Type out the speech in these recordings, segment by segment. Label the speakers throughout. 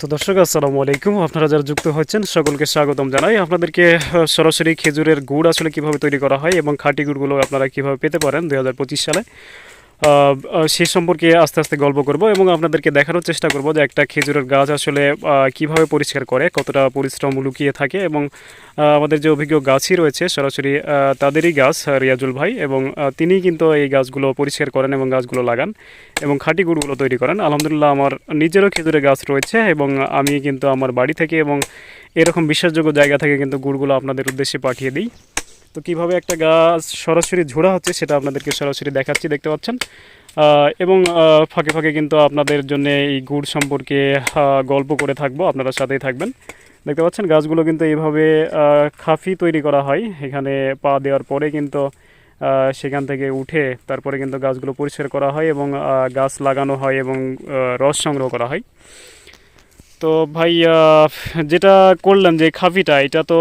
Speaker 1: তো দর্শক, আসসালামু আলাইকুম। আপনারা যারা যুক্ত হচ্ছেন, সকলকে স্বাগতম জানাই। আপনাদেরকে সরাসরি খেজুরের গুড় আসলে কীভাবে তৈরি করা হয় এবং খাঁটি গুড়গুলো আপনারা কীভাবে পেতে পারেন দু হাজার পঁচিশ সালে? সে সম্পর্কে আস্তে আস্তে গল্প করব এবং আপনাদেরকে দেখানোর চেষ্টা করব যে একটা খেজুরের গাছ আসলে কীভাবে পরিষ্কার করে, কতটা পরিশ্রম লুকিয়ে থাকে এবং আমাদের যে অভিজ্ঞ গাছই রয়েছে সরাসরি তাদেরই গাছ, রিয়াজুল ভাই এবং তিনিই কিন্তু এই গাছগুলো পরিষ্কার করেন এবং গাছগুলো লাগান এবং খাঁটি গুড়গুলো তৈরি করেন। আলহামদুলিল্লাহ আমার নিজেরও খেজুরের গাছ রয়েছে এবং আমি কিন্তু আমার বাড়ি থেকে এবং এরকম বিশ্বাসযোগ্য জায়গা থেকে কিন্তু গুড়গুলো আপনাদের উদ্দেশ্যে পাঠিয়ে দিই। তো কীভাবে একটা গাছ সরাসরি ঝোড়া হচ্ছে সেটা আপনাদেরকে সরাসরি দেখাচ্ছি, দেখতে পাচ্ছেন? এবং ফাঁকে ফাঁকে কিন্তু আপনাদের জন্য এই গুড় সম্পর্কে গল্প করে থাকব, আপনারা সাথেই থাকবেন। দেখতে পাচ্ছেন, গাছগুলো কিন্তু এইভাবে খাফি তৈরি করা হয়। এখানে পা দেওয়ার পরে কিন্তু সেখান থেকে উঠে তারপরে কিন্তু গাছগুলো পরিষ্কার করা হয় এবং গাছ লাগানো হয় এবং রস সংগ্রহ করা হয়। তো ভাই যেটা করলাম যে খাফিটা এটা তো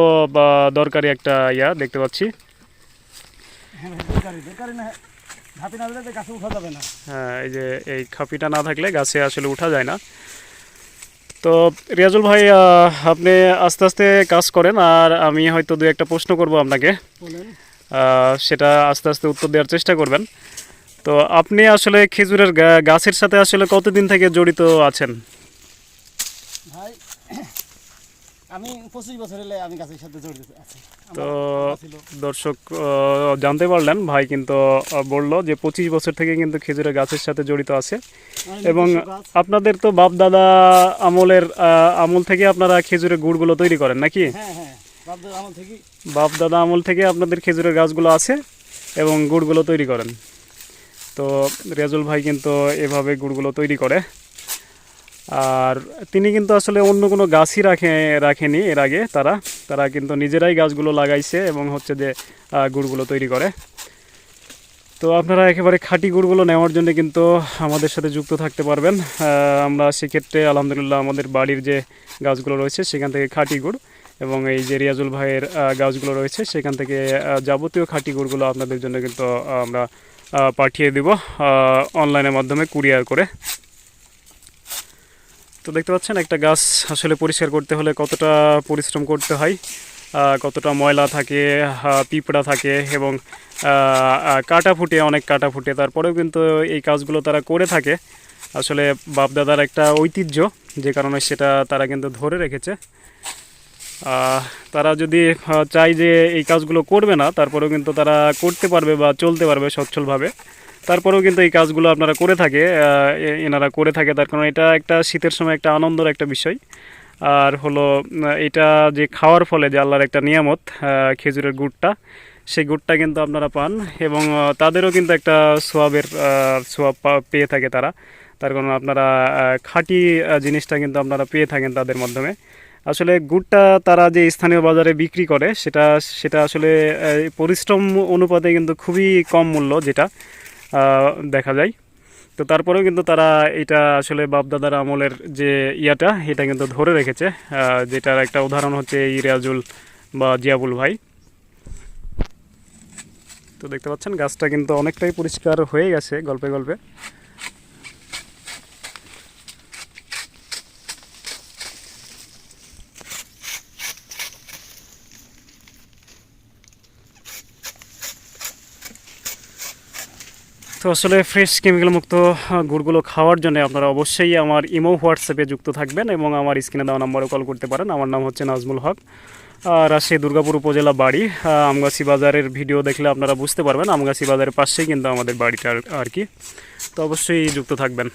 Speaker 1: দরকারি একটা ইয়া দেখতে পাচ্ছি।
Speaker 2: হ্যাঁ উঠা না।
Speaker 1: হ্যাঁ এই যে এই খাপিটা না থাকলে গাছে আসলে ওঠা যায় না। তো রিয়াজুল ভাই আপনি আস্তে আস্তে কাজ করেন আর আমি হয়তো দু একটা প্রশ্ন করব আপনাকে। সেটা আস্তে আস্তে উত্তর দেওয়ার চেষ্টা করবেন। তো আপনি আসলে খেজুরের গাছের সাথে আসলে কতদিন থেকে জড়িত আছেন
Speaker 2: ভাই আমি পঁচিশ বছর হলে আমি গাছের সাথে জড়িত আছি।
Speaker 1: তো দর্শক জানতে পারলেন ভাই কিন্তু বলল যে পঁচিশ বছর থেকে কিন্তু খেজুরের গাছের সাথে জড়িত আছে। এবং আপনাদের তো বাপ দাদা আমলের আমল থেকে আপনারা খেজুরের গুড়গুলো তৈরি করেন নাকি?
Speaker 2: হ্যাঁ হ্যাঁ থেকে।
Speaker 1: বাপ দাদা আমল থেকে আপনাদের খেজুরের গাছগুলো আছে এবং গুড়গুলো তৈরি করেন। তো রেজুল ভাই কিন্তু এভাবে গুড়গুলো তৈরি করে। আর তিনি কিন্তু আসলে অন্য কোনো গাছই রাখে, রাখেনি এর আগে তারা। তারা কিন্তু নিজেরাই গাছগুলো লাগাইছে এবং হচ্ছে যে গুড়গুলো তৈরি করে। তো আপনারা একেবারে খাঁটি গুড়গুলো নেওয়ার জন্য কিন্তু আমাদের সাথে যুক্ত থাকতে পারবেন। আমরা সেক্ষেত্রে আলহামদুলিল্লাহ আমাদের বাড়ির যে গাছগুলো রয়েছে সেখান থেকে খাঁটি গুড় এবং এই যে রিয়াজুল ভাইয়ের গাছগুলো রয়েছে সেখান থেকে যাবতীয় খাঁটি গুড়গুলো আপনাদের জন্য কিন্তু আমরা পাঠিয়ে দিব অনলাইনের মাধ্যমে কুরিয়ার করে। তো দেখতে পাচ্ছেন, একটা গাছ আসলে পরিষ্কার করতে হলে কতটা পরিশ্রম করতে হয় কতটা ময়লা থাকে পিঁপড়া থাকে এবং কাটা ফুটে, অনেক কাটা ফুটে। তারপরেও কিন্তু এই কাজগুলো তারা করে থাকে। আসলে বাপদাদার একটা ঐতিহ্য, যে কারণে সেটা তারা কিন্তু ধরে রেখেছে। তারা যদি চায় যে এই কাজগুলো করবে না, তারপরেও কিন্তু তারা করতে পারবে বা চলতে পারবে সচ্ছলভাবে। তারপরেও কিন্তু এই কাজগুলো আপনারা করে থাকে এনারা করে থাকে। তার কারণ এটা একটা শীতের সময় একটা আনন্দের একটা বিষয়। আর হলো এটা যে খাওয়ার ফলে যে আল্লাহর একটা নিয়ামত খেজুরের গুড়টা, সেই গুড়টা কিন্তু আপনারা পান এবং তাদেরও কিন্তু একটা সোয়াবের সোয়াব পেয়ে থাকে তারা। তার কারণ আপনারা খাঁটি জিনিসটা কিন্তু আপনারা পেয়ে থাকেন তাদের মাধ্যমে। আসলে গুড়টা তারা যে স্থানীয় বাজারে বিক্রি করে, সেটা সেটা আসলে পরিশ্রম অনুপাতে কিন্তু খুবই কম মূল্য যেটা। দেখা যায়। তো তারপরেও কিন্তু তারা এটা আসলে বাপদাদার আমলের যে ইয়াটা, এটা কিন্তু ধরে রেখেছে। যেটার একটা উদাহরণ হচ্ছে এই রিয়াজুল বা জিয়াবুল ভাই। তো দেখতে পাচ্ছেন, গাছটা কিন্তু অনেকটাই পরিষ্কার হয়ে গেছে গল্পে গল্পে। তো আসলে ফ্রেশ কেমিক্যাল মুক্ত গুড়গুলো খাওয়ার জন্য আপনারা অবশ্যই আমার ইমো, হোয়াটসঅ্যাপে যুক্ত থাকবেন এবং আমার স্ক্রিনে দেওয়া নাম্বারে কল করতে পারেন। আমার নাম হচ্ছে নাজমুল হক রাজশাহী দুর্গাপুর উপজেলা বাড়ি। আমগাছি বাজারের ভিডিও দেখলে আপনারা বুঝতে পারবেন, আমগাছি বাজারের পাশেই কিন্তু আমাদের বাড়িটা আর কি। তো অবশ্যই যুক্ত থাকবেন।